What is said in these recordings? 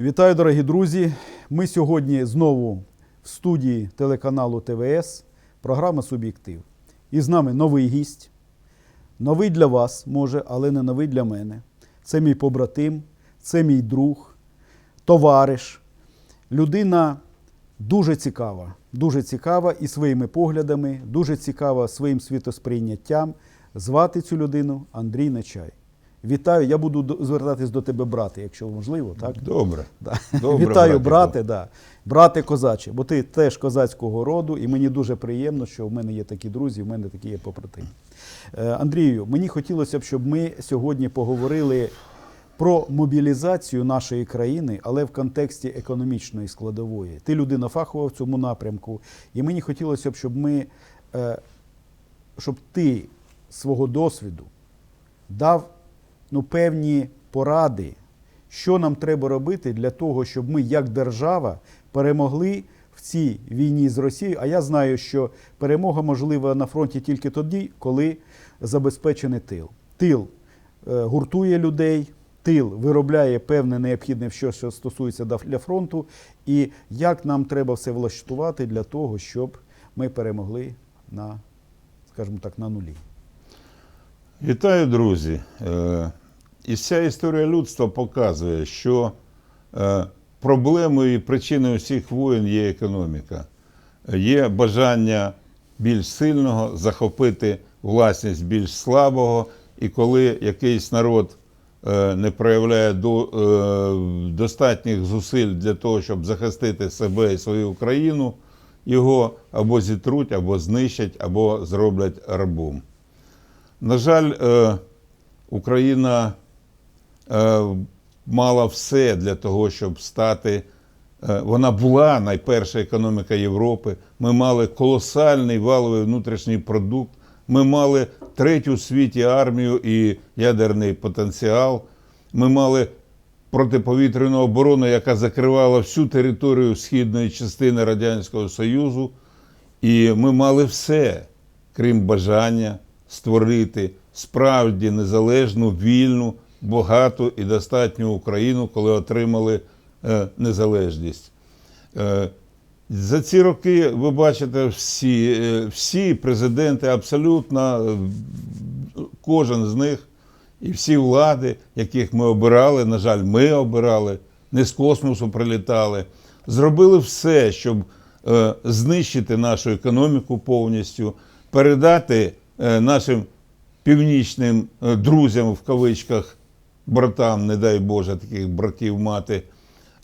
Вітаю, дорогі друзі. Ми сьогодні знову в студії телеканалу ТВС, програма Суб'єктив. І з нами новий гість. Новий для вас, може, але не новий для мене. Це мій побратим, це мій друг, товариш. Людина дуже цікава, дуже цікава і своїми поглядами, дуже цікава своїм світосприйняттям. Звати цю людину Андрій Нечай. Вітаю, я буду звертатись до тебе, брате, якщо можливо, так? Добре. Да. Добре, Вітаю, брате, да. брате козаче, бо ти теж козацького роду, і мені дуже приємно, що в мене є такі друзі, в мене такі є побратими. Е, Андрію, мені хотілося б, щоб ми сьогодні поговорили про мобілізацію нашої країни, але в контексті економічної складової. Ти людина фахова в цьому напрямку, і мені хотілося б, щоб ми, е, щоб ти свого досвіду дав ну, певні поради, що нам треба робити для того, щоб ми, як держава, перемогли в цій війні з Росією. А я знаю, що перемога можлива на фронті тільки тоді, коли забезпечений тил. Тил е, гуртує людей. Тил виробляє певне необхідне, що, стосується для фронту, і як нам треба все влаштувати для того, щоб ми перемогли на, скажімо так, на нулі. Вітаю, друзі. І вся історія людства показує, що е, проблемою і причиною всіх воєн є економіка. Є бажання більш сильного захопити власність більш слабого, і коли якийсь народ е, не проявляє е, достатніх зусиль для того, щоб захистити себе і свою країну, його або зітруть, або знищать, або зроблять рабом. На жаль, Україна мала все для того, щоб стати. е, Вона була найперша економіка Європи. Ми мали колосальний валовий внутрішній продукт. Ми мали третю у світі армію і ядерний потенціал. Ми мали протиповітряну оборону, яка закривала всю територію східної частини Радянського Союзу. І ми мали все, крім бажання створити справді незалежну, вільну, багату і достатню Україну, коли отримали е, незалежність. Е, за ці роки ви бачите всі, е, всі президенти, абсолютно кожен з них і всі влади, яких ми обирали, на жаль, ми обирали, не з космосу прилітали, зробили все, щоб знищити нашу економіку повністю, передати нашим північним друзям в кавичках, братам, не дай Боже, таких братів мати,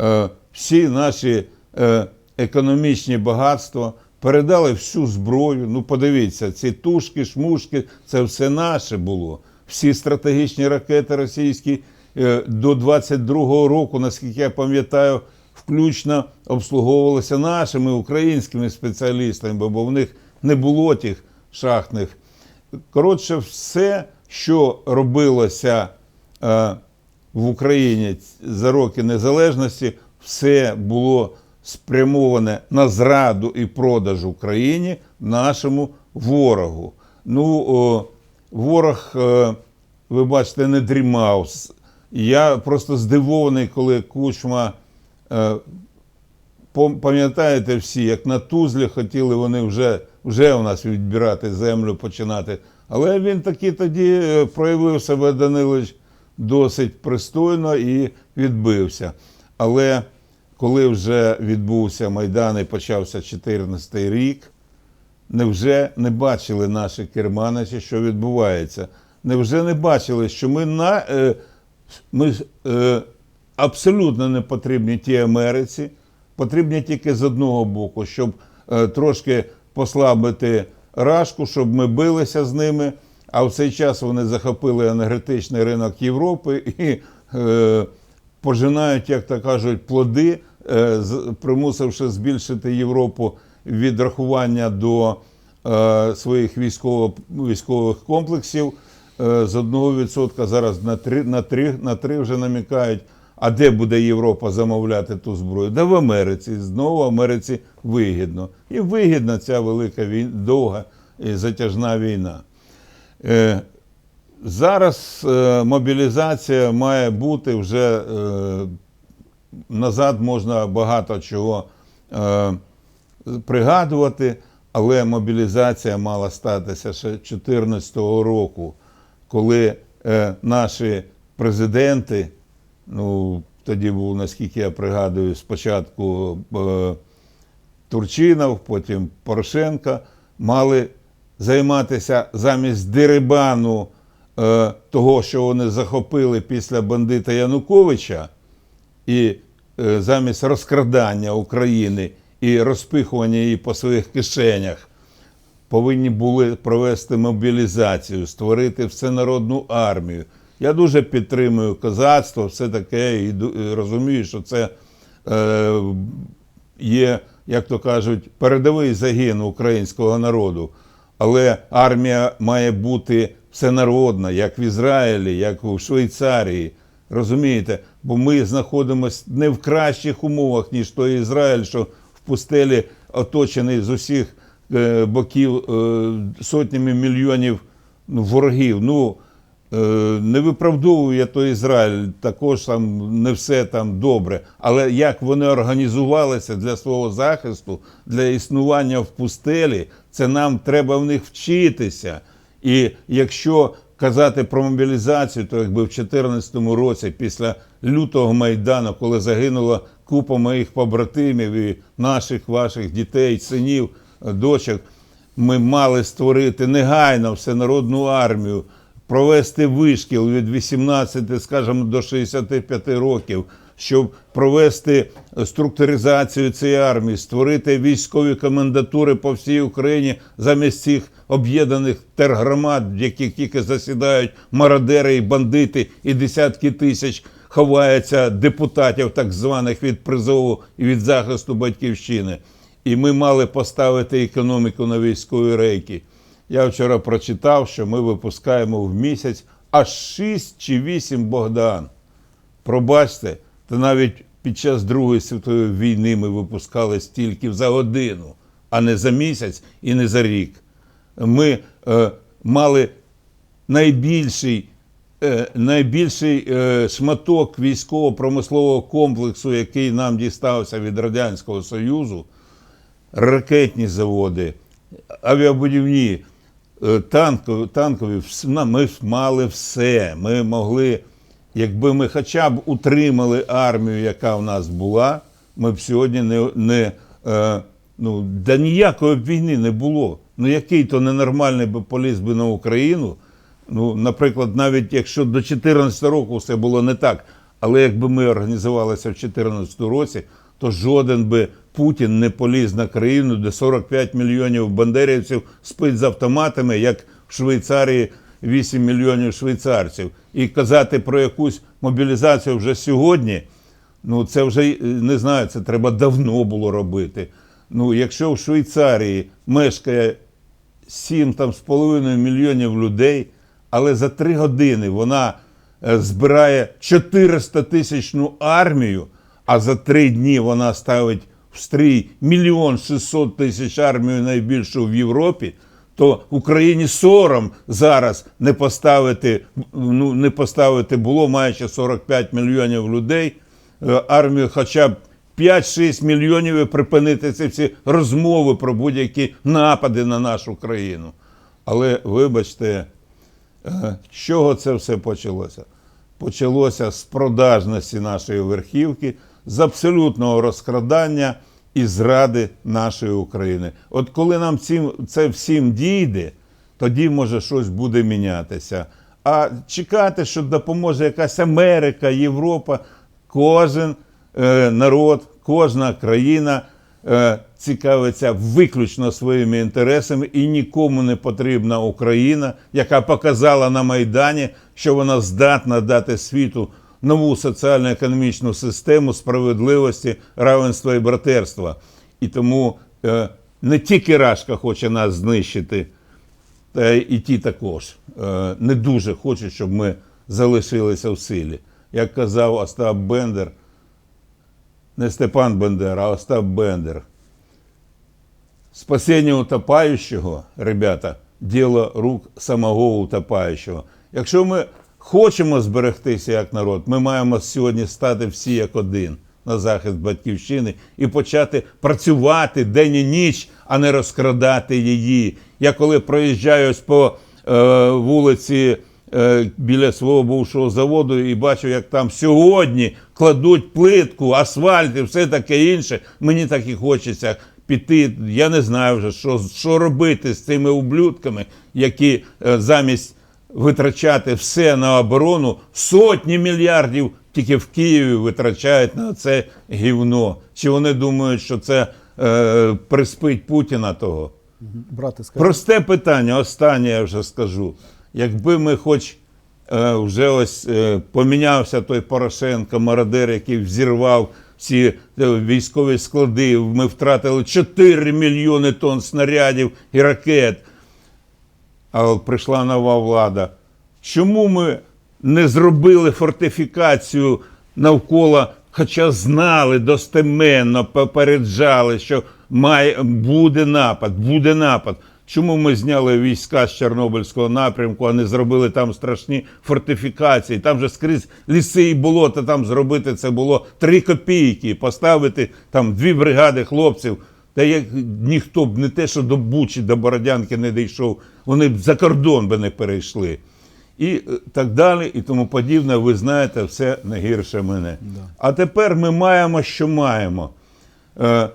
е, всі наші е, економічні багатства, передали всю зброю. Ну, подивіться, ці тушки, шмушки, це все наше було. Всі стратегічні ракети російські е, до 22-го року, наскільки я пам'ятаю, включно обслуговувалися нашими українськими спеціалістами, бо в них не було тих шахтних. Коротше, все, що робилося в Україні за роки незалежності, все було спрямоване на зраду і продаж Україні нашому ворогу. Ну, ворог, е, ви бачите, не дрімав. Я просто здивований, коли Кучма. е, Пам'ятаєте всі, як на Тузлі хотіли вони вже, вже у нас відбирати землю, починати. Але він таки тоді е, проявив себе Данилович досить пристойно і відбився. Але коли вже відбувся Майдан і почався 14 рік, невже не бачили наші керманичі, що відбувається? Невже не бачили, що ми на е, ми е, абсолютно не потрібні тій Америці, потрібні тільки з одного боку, щоб е, трошки послабити рашку, щоб ми билися з ними. А в цей час вони захопили енергетичний ринок Європи і е, пожинають, як то кажуть, плоди, е, примусивши збільшити Європу від рахування до е, своїх військово, військових комплексів е, з 1% зараз на 3, на 3, на 3 вже намікають. А де буде Європа замовляти ту зброю? Да в Америці. Знову Америці вигідно. І вигідна ця велика війна, довга і затяжна війна. Е, Зараз е, мобілізація має бути вже е, назад можна багато чого пригадувати, але мобілізація мала статися ще 2014 року, коли наші президенти, ну тоді був, наскільки я пригадую, спочатку Турчинов, потім Порошенко, мали займатися замість дерибану е, того, що вони захопили після бандита Януковича, і е, замість розкрадання України і розпихування її по своїх кишенях, повинні були провести мобілізацію, створити всенародну армію. Я дуже підтримую козацтво, все таке, і розумію, що це е, є, як то кажуть, передовий загін українського народу. Але армія має бути всенародна, як в Ізраїлі, як у Швейцарії. Розумієте? Бо ми знаходимося не в кращих умовах, ніж той Ізраїль, що в пустелі оточений з усіх е, боків е, сотнями мільйонів ворогів. Ну, е, не виправдовую я той Ізраїль, також там не все там добре. Але як вони організувалися для свого захисту, для існування в пустелі, це нам треба в них вчитися. І якщо казати про мобілізацію, то якби в 2014 році, після лютого майдану, коли загинула купа моїх побратимів і наших ваших дітей, синів, дочок, ми мали створити негайно всенародну армію, провести вишкіл від 18, скажімо, до 65 років, щоб провести структуризацію цієї армії, створити військові комендатури по всій Україні замість цих об'єднаних тергромад, в яких тільки засідають мародери і бандити, і десятки тисяч ховаються депутатів, так званих від призову і від захисту батьківщини. І ми мали поставити економіку на військові рейки. Я вчора прочитав, що ми випускаємо в місяць аж 6 чи 8 Богдан. Пробачте, то навіть під час Другої світової війни ми випускали стільки за годину, а не за місяць і не за рік. Ми е, мали найбільший, е, найбільший е, шматок військово-промислового комплексу, який нам дістався від Радянського Союзу, ракетні заводи, авіабудівні, е, танкові, танкові, ми мали все. Ми могли, якби ми хоча б утримали армію, яка в нас була, ми б сьогодні не, не е, ну, да ніякої б війни не було. Ну який то ненормальний би поліз би на Україну. Ну, наприклад, навіть якщо до 2014 року все було не так, але якби ми організувалися в 2014 році, то жоден би Путін не поліз на країну, де 45 мільйонів бандерівців спить з автоматами, як в Швейцарії 8 мільйонів швейцарців. І казати про якусь мобілізацію вже сьогодні, ну це вже е, не знаю, це треба давно було робити. Ну, якщо в Швейцарії мешкає 7 там, з половиною мільйонів людей, але за три години вона е, збирає 400 тисячну армію, а за три дні вона ставить в стрій мільйон 600 тисяч армію найбільшу в Європі, то Україні сором зараз не поставити, ну, не поставити було маючи 45 мільйонів людей, е, армію хоча б 5-6 мільйонів і припинити ці всі розмови про будь-які напади на нашу країну. Але вибачте, е, з чого це все почалося? Почалося з продажності нашої верхівки, з абсолютного розкрадання і зради нашої України. От коли нам цим, це всім дійде, тоді може щось буде мінятися. А чекати, що допоможе якась Америка, Європа, кожен е, народ, кожна країна е, цікавиться виключно своїми інтересами і нікому не потрібна Україна, яка показала на Майдані, що вона здатна дати світу нову соціально-економічну систему справедливості, равенства і братерства. І тому е, не тільки Рашка хоче нас знищити, та і ті також е, не дуже хочуть, щоб ми залишилися в силі. Як казав Остап Бендер, не Степан Бендер, а Остап Бендер. Спасіння утопаючого, ребята, діло рук самого утопаючого. Якщо ми хочемо зберегтися як народ, ми маємо сьогодні стати всі як один. на захист батьківщини і почати працювати день і ніч, а не розкрадати її. Я коли проїжджаю по е, вулиці е, біля свого бувшого заводу і бачу, як там сьогодні кладуть плитку, асфальт і все таке інше, мені так і хочеться піти. Я не знаю вже, що, що робити з цими ублюдками, які е, замість витрачати все на оборону, сотні мільярдів тільки в Києві витрачають на це гівно. Чи вони думають, що це е, приспить Путіна того? Брате, скажи. Просте питання, останнє я вже скажу. Якби ми хоч е, вже ось е, помінявся той Порошенко, мародер, який взірвав всі е, військові склади, ми втратили 4 мільйони тонн снарядів і ракет. А прийшла нова влада. Чому ми не зробили фортифікацію навколо, хоча знали достеменно, попереджали, що має, буде напад, буде напад. Чому ми зняли війська з Чорнобильського напрямку, а не зробили там страшні фортифікації? Там же скрізь ліси і болота, там зробити це було три копійки, поставити там дві бригади хлопців. Та як ніхто б не те, що до Бучі, до Бородянки не дійшов, вони б за кордон би не перейшли. І е, так далі, і тому подібне, ви знаєте, все не гірше мене. А тепер ми маємо, що маємо. Е,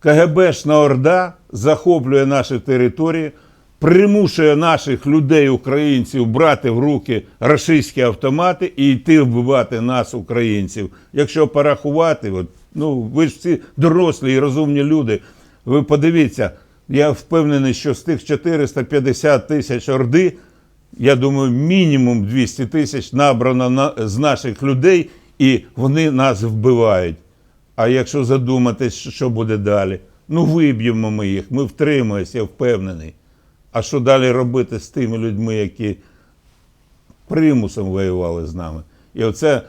КГБшна Орда захоплює наші території, примушує наших людей, українців, брати в руки російські автомати і йти вбивати нас, українців. Якщо порахувати, от, ну ви ж всі дорослі і розумні люди. Ви подивіться, я впевнений, що з тих 450 тисяч орди, я думаю, мінімум 200 тисяч набрано на, з наших людей, і вони нас вбивають. А якщо задуматись, що буде далі? Ну, виб'ємо ми їх, ми втримаємося, я впевнений. А що далі робити з тими людьми, які примусом воювали з нами? І оце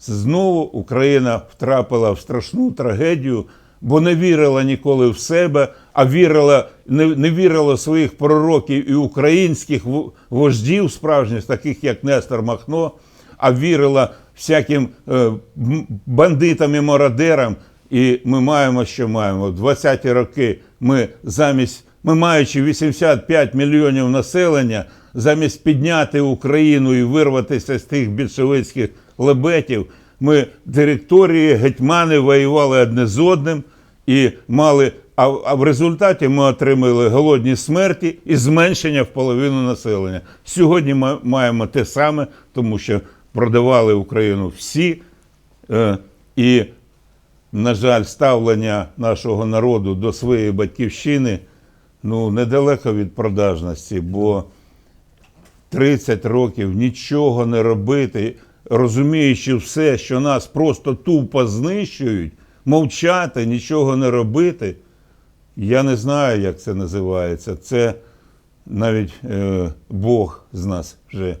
знову Україна втрапила в страшну трагедію, бо не вірила ніколи в себе, а вірила, не, не вірила своїх пророків і українських вождів справжніх, таких як Нестор Махно, а вірила всяким е, бандитам і мародерам. І ми маємо, що маємо. В 20-ті роки ми замість, ми маючи 85 мільйонів населення, замість підняти Україну і вирватися з тих більшовицьких лебетів, ми директорії, гетьмани воювали одне з одним і мали. А, в результаті ми отримали голодні смерті і зменшення в половину населення. Сьогодні ми маємо те саме, тому що продавали Україну всі. Е, і, на жаль, ставлення нашого народу до своєї батьківщини ну, недалеко від продажності, бо 30 років нічого не робити, розуміючи все, що нас просто тупо знищують, мовчати, нічого не робити. Я не знаю, як це називається. Це навіть е, Бог з нас вже,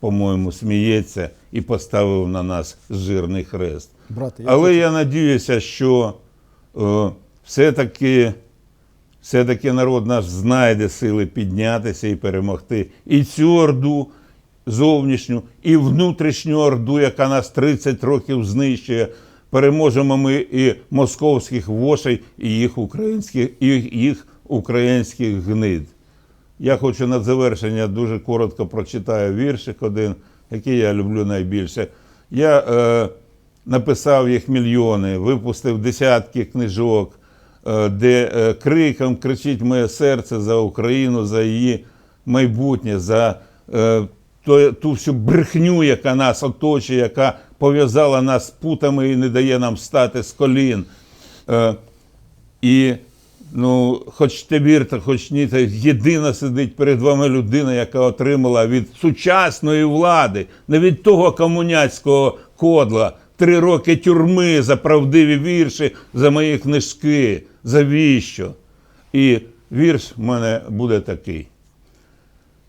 по-моєму, сміється і поставив на нас жирний хрест. Брате, я Але я надіюся, що е, все-таки, все-таки народ наш знайде сили піднятися і перемогти і цю орду зовнішню, і внутрішню орду, яка нас 30 років знищує. Переможемо ми і московських вошей, і їх українських, і їх українських гнид. Я хочу на завершення дуже коротко прочитаю віршик один, який я люблю найбільше. Я е, написав їх мільйони, випустив десятки книжок, е, де е, криком кричить моє серце за Україну, за її майбутнє, за е, ту, всю брехню, яка нас оточує, яка пов'язала нас з путами і не дає нам стати з колін. Е, і ну, хоч те вірте, хоч ні, це єдина сидить перед вами людина, яка отримала від сучасної влади, не від того комуняцького кодла, три роки тюрми за правдиві вірші, за мої книжки. Завіщо? І вірш в мене буде такий.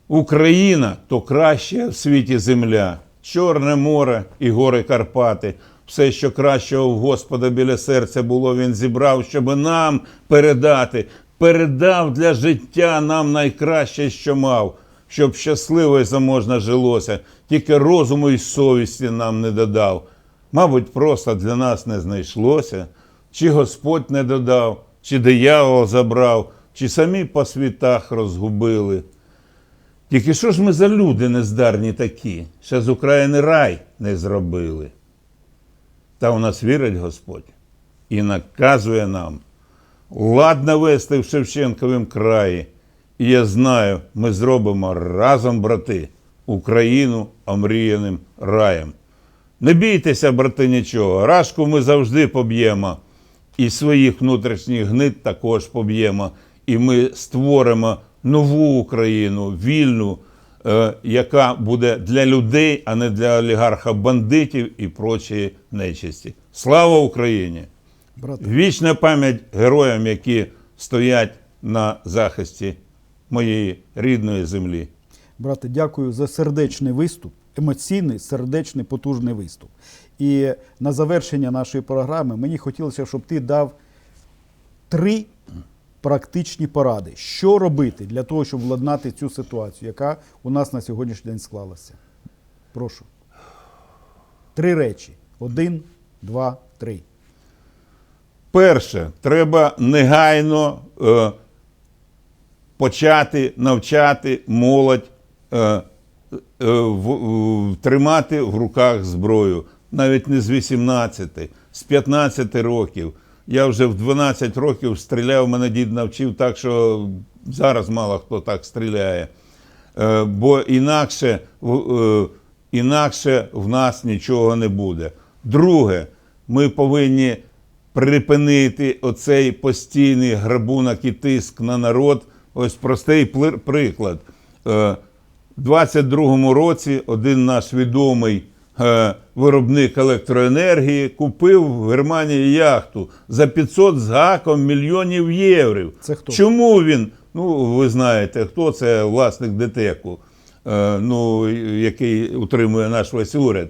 Україна то краща в світі земля, Чорне море і гори Карпати. Все, що кращого в Господа біля серця було, він зібрав, щоб нам передати. Передав для життя нам найкраще, що мав, щоб щасливо і заможно жилося, тільки розуму і совісті нам не додав. Мабуть, просто для нас не знайшлося, чи Господь не додав, чи диявол забрав, чи самі по світах розгубили. Тільки що ж ми за люди нездарні такі, ще з України рай не зробили. Та у нас вірить Господь і наказує нам ладно вести в Шевченковім краї. І я знаю, ми зробимо разом, брати, Україну омріяним раєм. Не бійтеся, брати, нічого. Рашку ми завжди поб'ємо. І своїх внутрішніх гнид також поб'ємо. І ми створимо нову Україну, вільну, е, яка буде для людей, а не для олігарха бандитів і прочої нечисті. Слава Україні! Брате, Вічна пам'ять героям, які стоять на захисті моєї рідної землі. брате, дякую за сердечний виступ, емоційний, сердечний, потужний виступ. І на завершення нашої програми мені хотілося, щоб ти дав три практичні поради, що робити для того, щоб владнати цю ситуацію, яка у нас на сьогоднішній день склалася. Прошу. Три речі. Один, два, три. Перше, треба негайно е, почати навчати молодь е, е, в, в- тримати в руках зброю. Навіть не з 18, з 15 років. Я вже в 12 років стріляв, мене дід навчив так, що зараз мало хто так стріляє. Е, бо інакше, е, інакше в нас нічого не буде. Друге, ми повинні припинити оцей постійний грабунок і тиск на народ. Ось простий приклад. Е, У 22-му році один наш відомий виробник електроенергії купив в Германії яхту за 500 з гаком мільйонів євро. Це хто? Чому він? Ну, ви знаєте, хто це власник ДТЕКу, е, ну, який утримує наш весь уряд.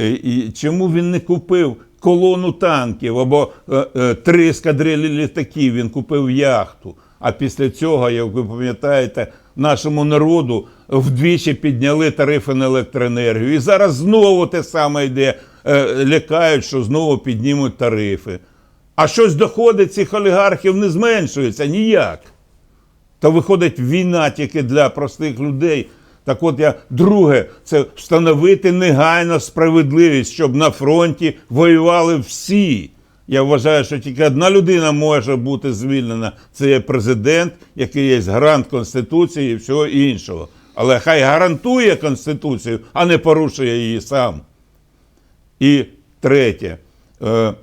Е, І чому він не купив колону танків або е, е, три ескадрилі літаків? Він купив яхту. А після цього, як ви пам'ятаєте, нашому народу вдвічі підняли тарифи на електроенергію. І зараз знову те саме йде. Е, Лякають, що знову піднімуть тарифи. А щось доходи цих олігархів не зменшується ніяк. То виходить війна тільки для простих людей. Так от я друге, це встановити негайно справедливість, щоб на фронті воювали всі. Я вважаю, що тільки одна людина може бути звільнена. Це є президент, який є гарант Конституції і всього іншого. Але хай гарантує Конституцію, а не порушує її сам. І третє, е,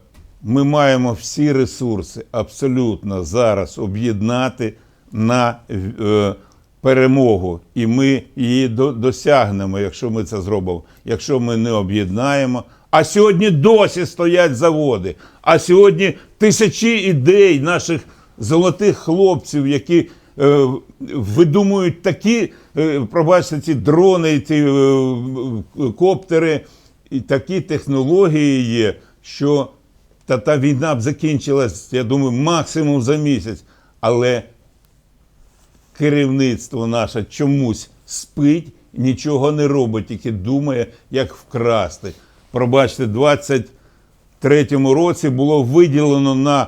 ми маємо всі ресурси абсолютно зараз об'єднати на е, перемогу. І ми її досягнемо, якщо ми це зробимо. Якщо ми не об'єднаємо. А сьогодні досі стоять заводи. А сьогодні тисячі ідей наших золотих хлопців, які е, видумують такі, е, пробачте, ці дрони, ці е, коптери, і такі технології є, що та, та війна б закінчилась, я думаю, максимум за місяць. Але керівництво наше чомусь спить, нічого не робить, тільки думає, як вкрасти. Пробачте, 23-му році було виділено на е,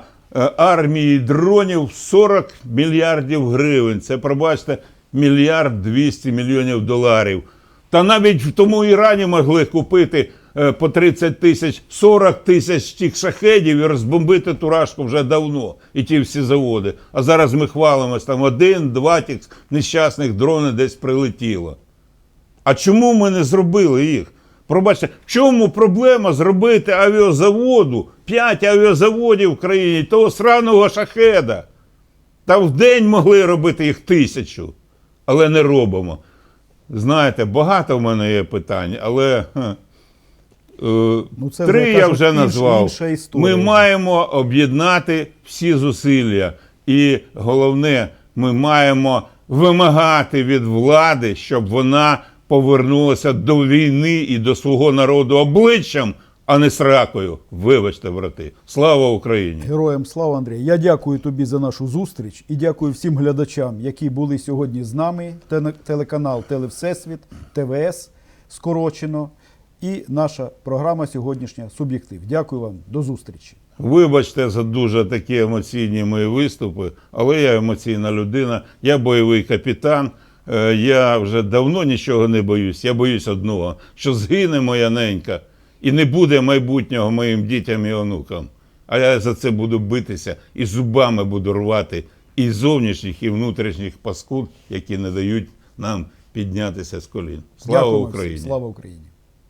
армії дронів 40 мільярдів гривень. Це, пробачте, мільярд 200 мільйонів доларів. Та навіть в тому Ірані могли купити е, по 30 тисяч, 40 тисяч тих шахедів і розбомбити Турашку вже давно, і ті всі заводи. А зараз ми хвалимось, там один-два тих нещасних дрони десь прилетіло. А чому ми не зробили їх? Пробачте, в чому проблема зробити авіазаводу, 5 авіазаводів в країні, того сраного шахеда? Та в день могли робити їх тисячу, але не робимо. Знаєте, багато в мене є питань, але ха, е, Ну, це три я кажуть, вже назвав. Ми маємо об'єднати всі зусилля. І головне, ми маємо вимагати від влади, щоб вона повернулася до війни і до свого народу обличчям, а не сракою. Вибачте, брати. Слава Україні! Героям слава Андрій. Я дякую тобі за нашу зустріч і дякую всім глядачам, які були сьогодні з нами. Теле- Телеканал Телевсесвіт, ТВС скорочено. і наша програма сьогоднішня Суб'єктив. Дякую вам, до зустрічі. Вибачте за дуже такі емоційні мої виступи, але я емоційна людина, я бойовий капітан. Е, Я вже давно нічого не боюсь. Я боюсь одного, що згине моя ненька і не буде майбутнього моїм дітям і онукам. А я за це буду битися і зубами буду рвати і зовнішніх, і внутрішніх паскуд, які не дають нам піднятися з колін. Слава Дякую. Україні! Слава Україні!